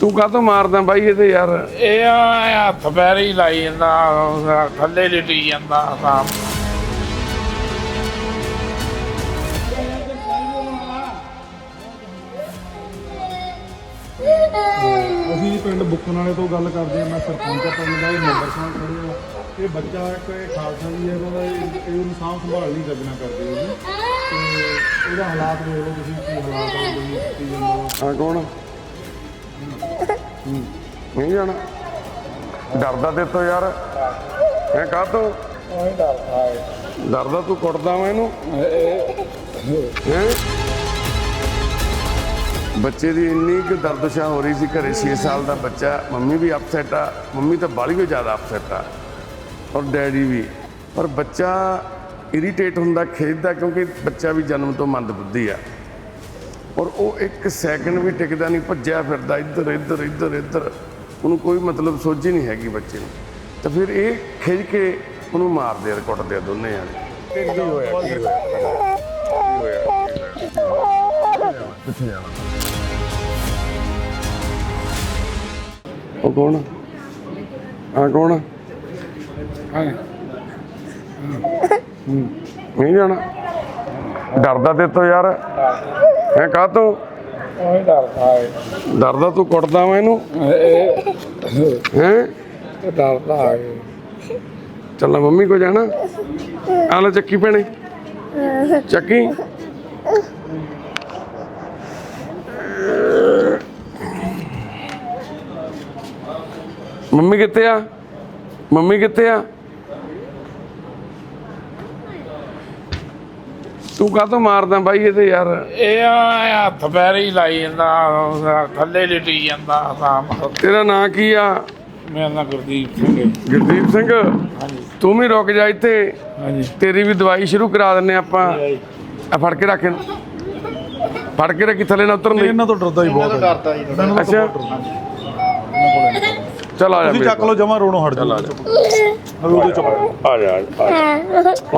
ਤੂੰ ਕਾਹਤੋਂ ਮਾਰਦਾ ਬਾਈ ਇਹਦੇ ਯਾਰ? ਇਹ ਆ ਹੱਥ ਪੈਰ ਹੀ ਲਾਈ ਜਾਂਦਾ ਥੱਲੇ ਲਿਟੀ ਜਾਂਦਾ ਤਾਂ ਅਸੀਂ ਪਿੰਡ ਬੁੱਕਣ ਵਾਲੇ ਤੋਂ ਗੱਲ ਕਰਦੇ ਹਾਂ ਮੈਂ ਸਰਪੰਚ ਆ ਪਿੰਡ ਦਾ ਇਹ ਮੈਂਬਰ ਸਾਹਿਬ ਖੜੇ ਆ। ਇਹ ਬੱਚਾ ਇੱਕ ਇਹ ਖਾਲਸਾ ਜੀ ਹੈ ਇਹਨਾਂ ਦਾ ਇਹ ਇਹ ਉਹਨੂੰ ਸਾਂਭ ਸੰਭਾਲ ਨਹੀਂ ਲੱਗਣਾ ਕਰਦੇ ਉਹਦੀ ਤੇ ਉਹਦਾ ਹਾਲਾਤ ਦੇਖ ਲਓ ਤੁਸੀਂ ਕੀ ਹਾਲਾਤ ਆ ਉਹਦੇ ਕੀ ਜਾਂਦਾ ਹਾਂ ਕੌਣ? ਹੂੰ, ਨਹੀਂ ਜਾਣਾ। ਡਰਦਾ ਤੇ ਤੋਂ ਯਾਰ। ਹੈ ਕਾਹਤੋਂ ਉਹੀ ਡਰਦਾ ਹੈ। ਡਰਦਾ ਤੂੰ ਕੁੱਟਦਾ ਵਾ ਇਹਨੂੰ। ਹੈ? ਬੱਚੇ ਦੀ ਇੰਨੀ ਕੁ ਦਰਦਸ਼ਾ ਹੋ ਰਹੀ ਸੀ ਘਰੇ 6 ਸਾਲ ਦਾ ਬੱਚਾ ਮੰਮੀ ਵੀ ਅਪਸੈਟ ਆ ਮੰਮੀ ਤਾਂ ਬਾਲੀ ਵੀ ਜ਼ਿਆਦਾ ਅਪਸੈਟ ਆ ਔਰ ਡੈਡੀ ਵੀ। ਪਰ ਬੱਚਾ ਇਰੀਟੇਟ ਹੁੰਦਾ ਖੇਡਦਾ ਕਿਉਂਕਿ ਬੱਚਾ ਵੀ ਜਨਮ ਤੋਂ ਮੰਦਬੁੱਧੀ ਆ। ਔਰ ਉਹ ਇੱਕ ਸੈਕਿੰਡ ਵੀ ਟਿਕਦਾ ਨਹੀਂ ਭੱਜਿਆ ਫਿਰਦਾ ਇੱਧਰ ਇੱਧਰ ਇੱਧਰ ਇੱਧਰ। ਉਹਨੂੰ ਕੋਈ ਮਤਲਬ ਸੋਝੀ ਨਹੀਂ ਹੈਗੀ ਬੱਚੇ ਨੂੰ। ਤਾਂ ਫਿਰ ਇਹ ਖਿੱਚ ਕੇ ਉਹਨੂੰ ਮਾਰਦੇ ਆ ਕੁੱਟਦੇ ਆ ਦੋਨੇ ਜਾਣੇ। ਕੀ ਹੋਇਆ ਕੀ ਹੋਇਆ ਕੀ ਹੋਇਆ? ਕਿੱਥੇ ਜਾਣਾ? ਉਹ ਕੌਣ? ਆ ਕੌਣ? ਹਾਂ। ਨਹੀਂ ਜਾਣਾ। ਡਰਦਾ ਤੇ ਤੋਂ ਯਾਰ। ਹੈ ਕਾਹਤੋਂ ਉਹੀ ਡਰਦਾ ਹੈ। ਡਰਦਾ ਤੂੰ ਕੁੱਟਦਾ ਵਾ ਇਹਨੂੰ? ਇਹ ਹੈ? ਡਰਦਾ ਹੈ। ਚੱਲ ਮੰਮੀ ਕੋ ਜਾਣਾ। ਆ ਲੈ ਚੱਕੀ ਭੈਣੇ। ਚੱਕੀ। ਮੰਮੀ ਕਿੱਥੇ ਆ? ਮੰਮੀ ਕਿੱਥੇ ਆ? ਤੂੰ ਕਾਹਤੋਂ ਮਾਰਦਾ ਬਾਈ ਇਹਦੇ ਯਾਰ? ਇਹ ਆ ਹੱਥ ਪੈਰ ਹੀ ਲਾਈ ਜਾਂਦਾ ਥੱਲੇ ਲਿਟੀ ਜਾਂਦਾ ਤਾਂ ਤੇਰਾ ਨਾਂ ਕੀ ਆ? ਮੇਰਾ ਨਾਮ ਗੁਰਦੀਪ ਸਿੰਘ ਹੈ ਗੁਰਦੀਪ ਸਿੰਘ? ਹਾਂਜੀ। ਤੂੰ ਵੀ ਰੁਕ ਜਾ ਇੱਥੇ। ਹਾਂਜੀ। ਤੇਰੀ ਵੀ ਦਵਾਈ ਸ਼ੁਰੂ ਕਰਾ ਦਿੰਨੇ ਆਪਾਂ। ਆ ਫੜ ਕੇ ਰੱਖ ਫੜ ਕੇ ਰੱਖੀ ਥੱਲੇ ਨਾ ਉਤਰਨ ਦੇ। ਇਹਨਾਂ ਤੋਂ ਡਰਦਾ ਹੀ ਬਹੁਤ ਡਰਦਾ ਜੀ ਅੱਛਾ। ਚਲ ਆ ਜਾ ਤੁਸੀਂ ਮੇਰੇ ਚੱਕ ਲਓ ਜਮਾ ਰੋਣੋਂ ਹਟ ਜਾਓ। ਉਹਦੇ ਚੁੱਪ ਕੋਲ। ਆ ਜਾ ਆ ਜਾ।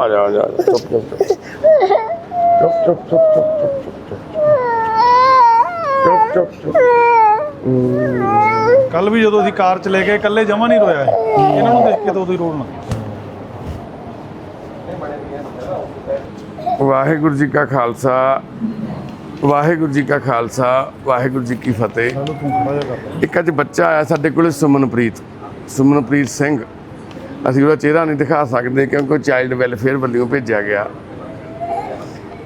ਆ ਜਾ ਆ ਜਾ ਚੁੱਪ ਚੁੱਪ ਚੁੱਪ। ਚੁੱਪ ਚੁੱਪ ਚੁੱਪ ਚੁੱਪ ਚੁੱਪ ਚੁੱਪ। ਕੱਲ ਵੀ ਜਦੋਂ ਅਸੀਂ ਕਾਰ ਚ ਲੈ ਕੇ ਇਕੱਲੇ ਜਮਾ ਨਹੀਂ ਰੋਇਆ ਇਹ। ਇਹਨਾਂ ਨੂੰ ਦੇਖ ਕੇ ਤਾਂ ਉਦੋਂ ਹੀ ਰੋਣ ਵਾਹਿਗੁਰੂ ਜੀ ਕਾ ਖਾਲਸਾ। ਵਾਹਿਗੁਰੂ ਜੀ ਕਾ ਖਾਲਸਾ, ਵਾਹਿਗੁਰੂ ਜੀ ਕੀ ਫਤਿਹ। ਇੱਕ ਅੱਜ ਬੱਚਾ ਆਇਆ ਸਾਡੇ ਕੋਲੇ ਸੁਮਨਪ੍ਰੀਤ ਸੁਮਨਪ੍ਰੀਤ ਸਿੰਘ। ਅਸੀਂ ਉਹਦਾ ਚਿਹਰਾ ਨਹੀਂ ਦਿਖਾ ਸਕਦੇ ਕਿਉਂਕਿ ਉਹ ਚਾਈਲਡ ਵੈਲਫੇਅਰ ਵੱਲੋਂ ਭੇਜਿਆ ਗਿਆ।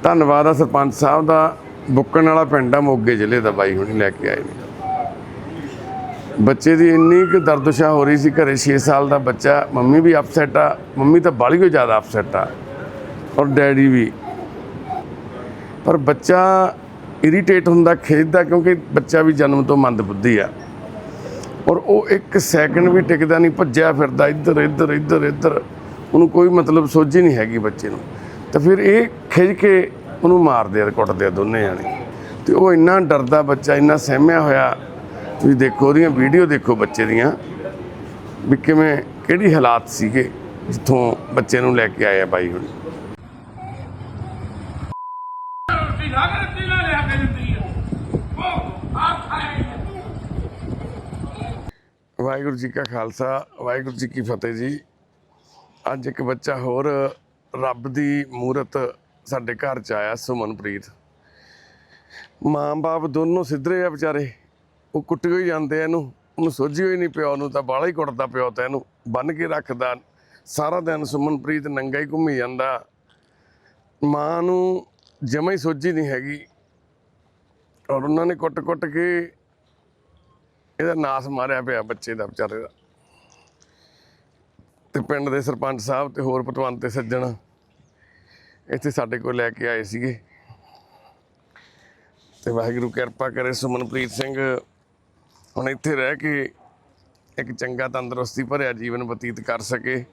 ਧੰਨਵਾਦ ਆ ਸਰਪੰਚ ਸਾਹਿਬ ਦਾ। ਬੁੱਕਣ ਵਾਲਾ ਪਿੰਡ ਆ ਮੋਗੇ ਜ਼ਿਲ੍ਹੇ ਦਾ, ਬਾਈ ਹੁਣੀ ਲੈ ਕੇ ਆਏ ਨੇ। ਬੱਚੇ ਦੀ ਇੰਨੀ ਕੁ ਦਰਦਸ਼ਾ ਹੋ ਰਹੀ ਸੀ ਘਰੇ 6 ਸਾਲ ਦਾ ਬੱਚਾ। ਮੰਮੀ ਵੀ ਅਪਸੈਟ ਆ, ਮੰਮੀ ਤਾਂ ਬਾਲੀ ਵੀ ਜ਼ਿਆਦਾ ਅਪਸੈਟ ਆ। ਔਰ ਡੈਡੀ ਵੀ। ਪਰ ਬੱਚਾ ਇਰੀਟੇਟ ਹੁੰਦਾ, ਖੇਡਦਾ, ਕਿਉਂਕਿ ਬੱਚਾ ਵੀ ਜਨਮ ਤੋਂ ਮੰਦਬੁੱਧੀ ਆ। ਔਰ ਉਹ ਇੱਕ ਸੈਕਿੰਡ ਵੀ ਟਿਕਦਾ ਨਹੀਂ, ਭੱਜਿਆ ਫਿਰਦਾ, ਇੱਧਰ ਇੱਧਰ ਇੱਧਰ ਇੱਧਰ। ਉਹਨੂੰ ਕੋਈ ਮਤਲਬ ਸੋਝੀ ਨਹੀਂ ਹੈਗੀ ਬੱਚੇ ਨੂੰ। ਤਾਂ ਫਿਰ ਇਹ ਖਿੱਚ ਕੇ ਉਹਨੂੰ ਮਾਰਦੇ ਆ ਕੁੱਟਦੇ ਆ ਦੋਨੇ ਜਾਣੇ। ਤੇ ਉਹ ਇੰਨਾ ਡਰਦਾ ਬੱਚਾ, ਇੰਨਾ ਸਹਿਮਿਆ ਹੋਇਆ। ਤੁਸੀਂ ਦੇਖੋ, ਉਹਦੀਆਂ ਵੀਡੀਓ ਦੇਖੋ ਬੱਚੇ ਦੀਆਂ, ਵੀ ਕਿਵੇਂ, ਕਿਹੜੀ ਹਾਲਾਤ ਸੀਗੇ, ਜਿੱਥੋਂ ਬੱਚੇ ਨੂੰ ਲੈ ਕੇ ਆਇਆ ਬਾਈ ਹੁਣ। ਵਾਹਿਗੁਰੂ ਜੀ ਕਾ ਖਾਲਸਾ, ਵਾਹਿਗੁਰੂ ਜੀ ਕੀ ਫਤਿਹ ਜੀ। ਅੱਜ ਇੱਕ ਬੱਚਾ ਹੋਰ ਰੱਬ ਦੀ ਮੂਰਤ ਸਾਡੇ ਘਰ ਚ ਆਇਆ, ਸੁਮਨਪ੍ਰੀਤ। ਮਾਂ-ਬਾਪ ਦੋਨੋਂ ਸਿੱਧਰੇ ਆ ਵਿਚਾਰੇ। ਉਹ ਕੁੱਟੇ ਹੀ ਜਾਂਦੇ ਇਹਨੂੰ। ਉਹਨੂੰ ਸੋਝੀ ਹੋਈ ਨਹੀਂ ਪਿਓ ਨੂੰ, ਤਾਂ ਬਾਲਾ ਹੀ ਕੁੱਟਦਾ ਪਿਓ ਤਾਂ ਇਹਨੂੰ। ਬੰਨ ਕੇ ਰੱਖਦਾ। ਸਾਰਾ ਦਿਨ ਸੁਮਨਪ੍ਰੀਤ ਨੰਗਾ ਹੀ ਘੁੰਮੀ ਜਾਂਦਾ। ਮਾਂ ਨੂੰ ਜਮਾ ਹੀ ਸੋਝੀ ਨਹੀਂ ਹੈਗੀ। ਔਰ ਉਹਨਾਂ ਨੇ ਕੁੱਟ-ਕੁੱਟ ਕੇ ਇਹਦਾ ਨਾਸ ਮਾਰਿਆ ਪਿਆ ਬੱਚੇ ਦਾ ਵਿਚਾਰੇ ਦਾ। ਤੇ ਪਿੰਡ ਦੇ ਸਰਪੰਚ ਸਾਹਿਬ ਤੇ ਹੋਰ ਪਤਵੰਤ ਤੇ ਸੱਜਣ ਇੱਥੇ ਸਾਡੇ ਕੋਲ ਲੈ ਕੇ ਆਏ ਸੀਗੇ। ਤੇ ਵਾਹਿਗੁਰੂ ਕਿਰਪਾ ਕਰੇ ਸੁਮਨਪ੍ਰੀਤ ਸਿੰਘ ਹੁਣ ਇੱਥੇ ਰਹਿ ਕੇ ਇੱਕ ਚੰਗਾ ਤੰਦਰੁਸਤੀ ਭਰਿਆ ਜੀਵਨ ਬਤੀਤ ਕਰ ਸਕੇ।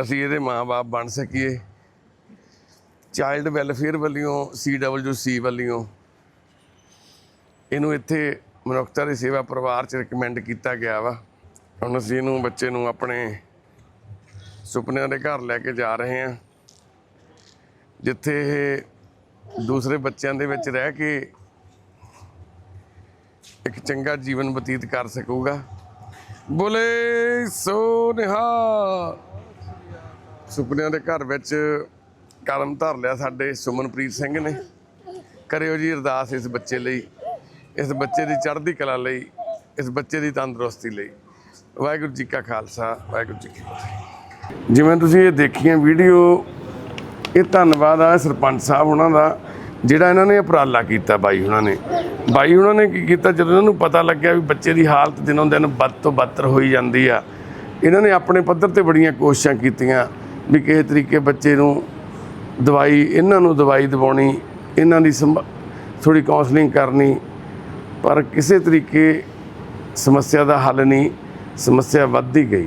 ਅਸੀਂ ਇਹਦੇ ਮਾਂ-ਬਾਪ ਬਣ ਸਕੀਏ। ਚਾਈਲਡ ਵੈਲਫੇਅਰ ਵੱਲੋਂ ਸੀਡਬਲਯੂਸੀ ਵੱਲੋਂ ਇਹਨੂੰ ਇੱਥੇ ਮਨੁੱਖਤਾ ਦੀ ਸੇਵਾ ਪਰਿਵਾਰ ਚ ਰეკਮੈਂਡ ਕੀਤਾ ਗਿਆ ਵਾ। ਹੁਣ ਅਸੀਂ ਇਹਨੂੰ, ਬੱਚੇ ਨੂੰ ਆਪਣੇ ਸੁਪਨਿਆਂ ਦੇ ਘਰ ਲੈ ਕੇ ਜਾ ਰਹੇ ਹਾਂ। ਜਿੱਥੇ ਇਹ ਦੂਸਰੇ ਬੱਚਿਆਂ ਦੇ ਵਿੱਚ ਰਹਿ ਕੇ ਇੱਕ ਚੰਗਾ ਜੀਵਨ ਬਤੀਤ ਕਰ ਸਕੂਗਾ। ਬੋਲੇ ਸੋ ਨਿਹਾਲ ਸੁਪਨਿਆਂ ਦੇ ਘਰ ਵਿੱਚ ਕਲਮ ਧਰ ਲਿਆ ਸਾਡੇ ਸੁਮਨਪ੍ਰੀਤ ਸਿੰਘ ਨੇ। ਕਰਿਓ ਜੀ ਅਰਦਾਸ ਇਸ ਬੱਚੇ ਲਈ। ਇਸ ਬੱਚੇ ਦੀ ਚੜ੍ਹਦੀ ਕਲਾ ਲਈ, ਇਸ ਬੱਚੇ ਦੀ ਤੰਦਰੁਸਤੀ ਲਈ। ਵਾਹਿਗੁਰੂ ਜੀ ਕਾ ਖਾਲਸਾ, ਵਾਹਿਗੁਰੂ ਜੀ ਕੀ ਫਤਿਹ। ਜਿਵੇਂ ਤੁਸੀਂ ਇਹ ਦੇਖੀਆਂ ਵੀਡੀਓ, ਇਹ ਧੰਨਵਾਦ ਆ ਸਰਪੰਚ ਸਾਹਿਬ ਉਹਨਾਂ ਦਾ, ਜਿਹੜਾ ਇਹਨਾਂ ਨੇ ਉਪਰਾਲਾ ਕੀਤਾ ਬਾਈ ਉਹਨਾਂ ਨੇ। ਬਾਈ ਉਹਨਾਂ ਨੇ ਕੀ ਕੀਤਾ, ਜਦੋਂ ਇਹਨਾਂ ਨੂੰ ਪਤਾ ਲੱਗਿਆ ਵੀ ਬੱਚੇ ਦੀ ਹਾਲਤ ਦਿਨੋਂ ਦਿਨ ਬਦ ਤੋਂ ਬਦਤਰ ਹੋਈ ਜਾਂਦੀ ਆ, ਇਹਨਾਂ ਨੇ ਆਪਣੇ ਪੱਧਰ ਤੇ ਬੜੀਆਂ ਕੋਸ਼ਿਸ਼ਾਂ ਕੀਤੀਆਂ ਵੀ ਕਿਸੇ ਤਰੀਕੇ ਬੱਚੇ ਨੂੰ ਦਵਾਈ, ਇਹਨਾਂ ਨੂੰ ਦਵਾਈ ਦਿਵਾਉਣੀ, ਇਹਨਾਂ ਦੀ ਥੋੜੀ ਕਾਉਂਸਲਿੰਗ ਕਰਨੀ ਪਰ ਕਿਸੇ ਤਰੀਕੇ ਸਮੱਸਿਆ ਦਾ ਹੱਲ ਨਹੀਂ, ਸਮੱਸਿਆ ਵੱਧਦੀ ਗਈ।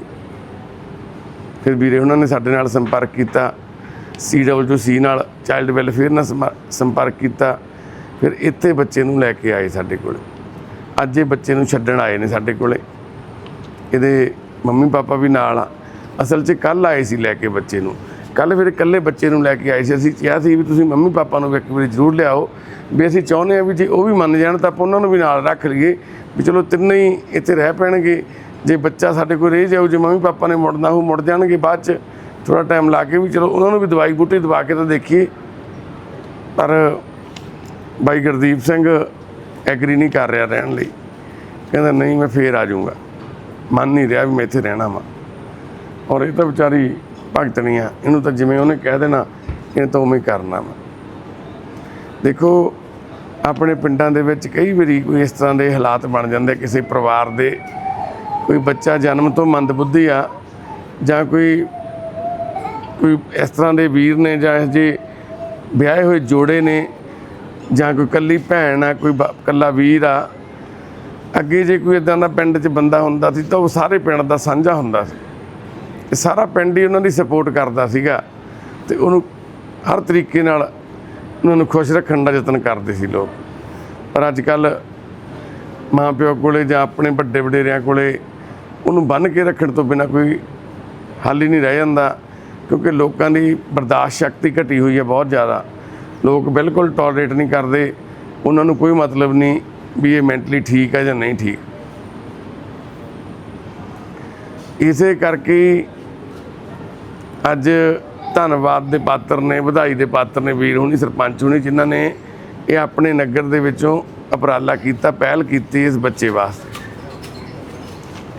ਫਿਰ ਵੀਰੇ ਉਹਨਾਂ ਨੇ ਸਾਡੇ ਨਾਲ ਸੰਪਰਕ ਕੀਤਾ ਸੀ ਨਾਲ ਚਾਈਲਡ ਵੈਲਫੇਅਰ ਨਾਲ ਸਮਾ- ਸੰਪਰਕ ਕੀਤਾ, ਫਿਰ ਇੱਥੇ ਬੱਚੇ ਨੂੰ ਲੈ ਕੇ ਆਏ ਸਾਡੇ ਕੋਲ। ਅੱਜ ਇਹ ਬੱਚੇ ਨੂੰ ਛੱਡਣ ਆਏ ਨੇ ਸਾਡੇ ਕੋਲੇ। ਇਹਦੇ ਮੰਮੀ ਪਾਪਾ ਵੀ ਨਾਲ ਆ। ਅਸਲ 'ਚ ਕੱਲ ਆਏ ਸੀ ਲੈ ਕੇ ਬੱਚੇ ਨੂੰ। ਕੱਲ ਫਿਰ ਇਕੱਲੇ ਬੱਚੇ ਨੂੰ ਲੈ ਕੇ ਆਏ ਸੀ। ਅਸੀਂ ਕਿਹਾ ਸੀ ਵੀ ਤੁਸੀਂ ਮੰਮੀ ਪਾਪਾ ਨੂੰ ਇੱਕ ਵਾਰੀ ਜ਼ਰੂਰ ਲਿਆਓ। ਵੀ ਅਸੀਂ ਚਾਹੁੰਦੇ ਆ ਵੀ ਜੇ ਉਹ ਵੀ ਮੰਨ ਜਾਣ ਤਾਂ ਆਪਾਂ ਉਹਨਾਂ ਨੂੰ ਵੀ ਨਾਲ ਰੱਖ ਲਈਏ। ਵੀ ਚਲੋ ਤਿੰਨੇ ਹੀ ਇੱਥੇ ਰਹਿ ਪੈਣਗੇ। ਜੇ ਬੱਚਾ ਸਾਡੇ ਕੋਲ ਰਹਿ ਜਾਊ, ਜੇ ਮੰਮੀ ਪਾਪਾ ਨੇ ਮੁੜਨਾ ਉਹ ਮੁੜ ਜਾਣਗੇ ਬਾਅਦ 'ਚ। ਥੋੜਾ ਟਾਈਮ ਲਾ ਕੇ ਵੀ ਚਲੋ ਉਹਨਾਂ ਨੂੰ ਵੀ ਦਵਾਈ ਬੂਟੀ ਦਵਾ ਕੇ ਤਾਂ ਦੇਖੀਏ। ਪਰ ਬਾਈ ਗੁਰਦੀਪ ਸਿੰਘ ਐਗਰੀ ਨਹੀਂ ਕਰ ਰਿਹਾ ਰਹਿਣ ਲਈ। ਕਹਿੰਦਾ, ਨਹੀਂ, ਮੈਂ ਫੇਰ ਆ ਜਾਊਂਗਾ। ਮੰਨ ਨਹੀਂ ਰਿਹਾ ਵੀ ਮੈਂ ਇੱਥੇ ਰਹਿਣਾ ਵਾ। ਔਰ ਇਹ ਤਾਂ ਵਿਚਾਰੀ ਭਗਤਣੀ ਆ ਇਹਨੂੰ ਤਾਂ ਜਿਵੇਂ ਉਹਨੇ ਕਹਿ ਦੇਣਾ, ਇਹ ਤਾਂ ਉਵੇਂ ਕਰਨਾ ਵਾ। ਦੇਖੋ, ਆਪਣੇ ਪਿੰਡਾਂ ਦੇ ਵਿੱਚ ਕਈ ਵਾਰੀ ਕੋਈ ਇਸ ਤਰ੍ਹਾਂ ਦੇ ਹਾਲਾਤ ਬਣ ਜਾਂਦੇ, ਕਿਸੇ ਪਰਿਵਾਰ ਦੇ ਕੋਈ ਬੱਚਾ ਜਨਮ ਤੋਂ ਮੰਦਬੁੱਧੀ ਆ, ਜਾਂ ਕੋਈ ਕੋਈ ਇਸ ਤਰ੍ਹਾਂ ਦੇ ਵੀਰ ਨੇ ਜਾਂ ਇਸ ਜੇ ਵਿਆਹੇ ਹੋਏ ਜੋੜੇ ਨੇ, ਜਾਂ ਕੋਈ ਕੱਲੀ ਭੈਣ ਆ, ਕੋਈ ਬ- ਕੱਲਾ ਵੀਰ ਆ, ਅੱਗੇ ਜੇ ਕੋਈ ਇਦਾਂ ਦਾ ਪਿੰਡ 'ਚ ਬੰਦਾ ਹੁੰਦਾ ਸੀ ਤਾਂ ਉਹ ਸਾਰੇ ਪਿੰਡ ਦਾ ਸਾਂਝਾ ਹੁੰਦਾ ਸੀ। ਤੇ ਸਾਰਾ ਪਿੰਡ ਹੀ ਉਹਨਾਂ ਦੀ ਸਪੋਰਟ ਕਰਦਾ ਸੀਗਾ ਤੇ ਉਹਨੂੰ ਹਰ ਤਰੀਕੇ ਨਾਲ ਉਹਨਾਂ ਨੂੰ ਖੁਸ਼ ਰੱਖਣ ਦਾ ਯਤਨ ਕਰਦੇ ਸੀ ਲੋਕ। ਪਰ ਅੱਜ ਕੱਲ ਮਾਂ ਪਿਓ ਕੋਲੇ ਜਾਂ ਆਪਣੇ ਵੱਡੇ ਵਡੇਰਿਆਂ ਕੋਲੇ ਉਹਨੂੰ ਬੰਨ ਕੇ ਰੱਖਣ ਤੋਂ ਬਿਨਾ ਕੋਈ ਹੱਲ ਹੀ ਨਹੀਂ ਰਹਿ ਜਾਂਦਾ ਕਿਉਂਕਿ ਲੋਕਾਂ ਦੀ ਬਰਦਾਸ਼ਤ ਸ਼ਕਤੀ ਘਟੀ ਹੋਈ ਹੈ ਬਹੁਤ ਜ਼ਿਆਦਾ। ਲੋਕ ਬਿਲਕੁਲ ਟੋਲਰੇਟ ਨਹੀਂ ਕਰਦੇ, ਉਹਨਾਂ ਨੂੰ ਕੋਈ ਮਤਲਬ ਨਹੀਂ ਵੀ ਇਹ ਮੈਂਟਲੀ ਠੀਕ ਹੈ ਜਾਂ ਨਹੀਂ ਠੀਕ। ਇਸੇ ਕਰਕੇ ਅੱਜ ਧੰਨਵਾਦ ਦੇ ਪਾਤਰ ਨੇ, ਵਧਾਈ ਦੇ ਪਾਤਰ ਨੇ, ਵੀਰ ਹੁਣੀ, ਸਰਪੰਚ ਹੁਣੀ, ਜਿਨ੍ਹਾਂ ਨੇ ਇਹ ਆਪਣੇ ਨਗਰ ਦੇ ਵਿੱਚੋਂ ਉਪਰਾਲਾ ਕੀਤਾ, ਪਹਿਲ ਕੀਤੀ ਇਸ ਬੱਚੇ ਵਾਸਤੇ।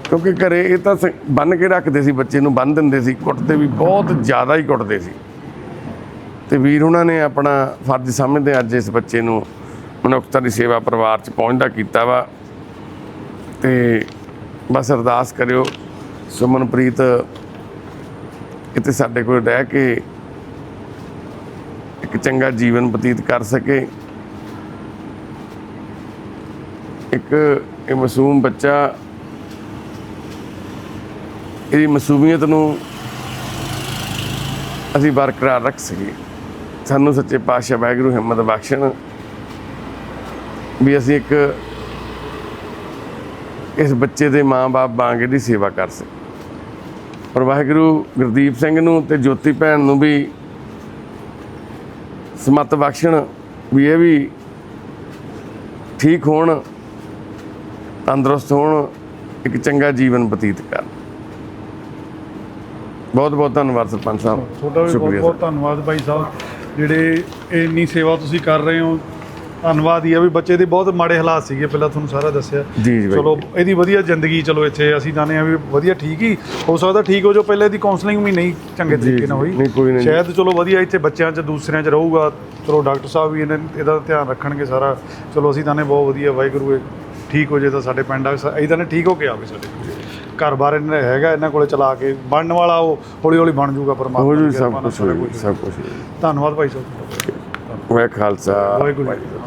ਕਿਉਂਕਿ ਘਰੇ ਇਹ ਤਾਂ ਸ- ਬੰਨ੍ਹ ਕੇ ਰੱਖਦੇ ਸੀ ਬੱਚੇ ਨੂੰ, ਬੰਨ੍ਹ ਦਿੰਦੇ ਸੀ, ਕੁੱਟਦੇ ਵੀ ਬਹੁਤ ਜ਼ਿਆਦਾ ਹੀ ਕੁੱਟਦੇ ਸੀ। ਤੇ ਵੀਰ ਉਹਨਾਂ ਨੇ ਆਪਣਾ ਫਰਜ਼ ਸਮਝਦੇ ਅੱਜ ਇਸ ਬੱਚੇ ਨੂੰ ਮਨੁੱਖਤਾ ਦੀ ਸੇਵਾ ਪਰਿਵਾਰ 'ਚ ਪਹੁੰਚਦਾ ਕੀਤਾ ਵਾ। ਤੇ ਬਸ ਅਰਦਾਸ ਕਰਿਓ, ਸੁਮਨਪ੍ਰੀਤ ਇੱਥੇ ਸਾਡੇ ਕੋਲ ਰਹਿ ਕੇ ਇੱਕ ਚੰਗਾ ਜੀਵਨ ਬਤੀਤ ਕਰ ਸਕੇ। ਇੱਕ ਇਹ ਮਾਸੂਮ ਬੱਚਾ ਇਹਦੀ ਮਾਸੂਮੀਅਤ ਨੂੰ ਅਸੀਂ ਬਰਕਰਾਰ ਰੱਖ ਸਕੀਏ। ਸਾਨੂੰ ਸੱਚੇ ਪਾਤਸ਼ਾਹ ਵਾਹਿਗੁਰੂ ਹਿੰਮਤ ਬਖਸ਼ਣ ਵੀ ਅਸੀਂ ਇੱਕ ਇਸ ਬੱਚੇ ਦੇ ਮਾਂ-ਬਾਪ ਵਾਂਗ ਇਹਦੀ ਸੇਵਾ ਕਰ ਸਕੀਏ। ਪਰ ਵਾਹਿਗੁਰੂ ਗੁਰਦੀਪ ਸਿੰਘ ਨੂੰ ਤੇ ਜੋਤੀ ਭੈਣ ਨੂੰ ਵੀ ਸਮਤ ਬਖਸ਼ਣ ਵੀ ਇਹ ਵੀ ਠੀਕ ਹੋਣ ਤੰਦਰੁਸਤ ਹੋਣ ਇੱਕ ਚੰਗਾ ਜੀਵਨ ਬਤੀਤ ਕਰਨ। ਬਹੁਤ ਬਹੁਤ ਧੰਨਵਾਦ ਸਰਪੰਚ ਸਾਹਿਬ। ਤੁਹਾਡਾ ਵੀ ਬਹੁਤ ਬਹੁਤ ਧੰਨਵਾਦ ਭਾਈ ਸਾਹਿਬ ਜਿਹੜੇ ਇੰਨੀ ਸੇਵਾ ਤੁਸੀਂ ਕਰ ਰਹੇ ਹੋ ਧੰਨਵਾਦ ਹੀ ਆ ਵੀ ਬੱਚੇ ਦੇ ਬਹੁਤ ਮਾੜੇ ਹਾਲਾਤ ਸੀਗੇ ਪਹਿਲਾਂ ਤੁਹਾਨੂੰ ਸਾਰਾ ਦੱਸਿਆ। ਜੀ ਜੀ ਬਾਈ। ਚਲੋ ਇਹਦੀ ਵਧੀਆ ਜ਼ਿੰਦਗੀ ਚਲੋ ਇੱਥੇ ਅਸੀਂ ਜਾਣਦੇ ਆ ਵੀ ਵਧੀਆ ਠੀਕ ਹੀ। ਹੋ ਸਕਦਾ ਠੀਕ ਹੋ ਜੋ ਪਹਿਲੇ ਦੀ ਕਾਉਂਸਲਿੰਗ ਵੀ ਨਹੀਂ ਚੰਗੇ ਜੀ, ਤਰੀਕੇ ਨਾਲ ਹੋਈ। ਨਹੀਂ, ਕੋਈ ਨਹੀਂ। ਸ਼ਾਇਦ ਚਲੋ ਵਧੀਆ ਇੱਥੇ ਬੱਚਿਆਂ 'ਚ ਦੂਸਰਿਆਂ 'ਚ ਰਹੂਗਾ। ਚਲੋ ਡਾਕਟਰ ਸਾਹਿਬ ਵੀ ਇਹਨਾਂ ਇਹਦਾ ਧਿਆਨ ਰੱਖਣਗੇ ਸਾਰਾ। ਚਲੋ ਅਸੀਂ ਜਾਣੇ ਬਹੁਤ ਵਧੀਆ ਵਾਹਿਗੁਰੂ ਇਹ ਠੀਕ ਹੋ ਜੇ ਤਾਂ ਸਾਡੇ ਪਿੰਡ ਆ ਇਹਦਾ ਨੇ ਠੀਕ ਹੋ ਕੇ ਆਵੇ ਸਾਡੇ ਘਰ ਬਾਰ ਇਹਨਾਂ ਦਾ ਹੈਗਾ ਇਹਨਾਂ ਕੋਲੇ ਚਲਾ ਕੇ ਬਣਨ ਵਾਲਾ ਉਹ ਹੌਲੀ ਹੌਲੀ ਬਣ ਜਾਊਗਾ ਪਰਮਾਤਮਾ ਹੋ ਦੀ ਜੀ ਕਿਰਪਾ ਸਭ ਨਾਲ ਕੁਝ ਸਾਰਾ ਹੋ ਕੁਛ। ਸਭ ਕੁਝ ਧੰਨਵਾਦ ਭਾਈ ਸਾਹਿਬ। ਵਾਹਿ ਖਾਲਸਾ। ਵਾਹਿਗੁਰੂ ਜੀ।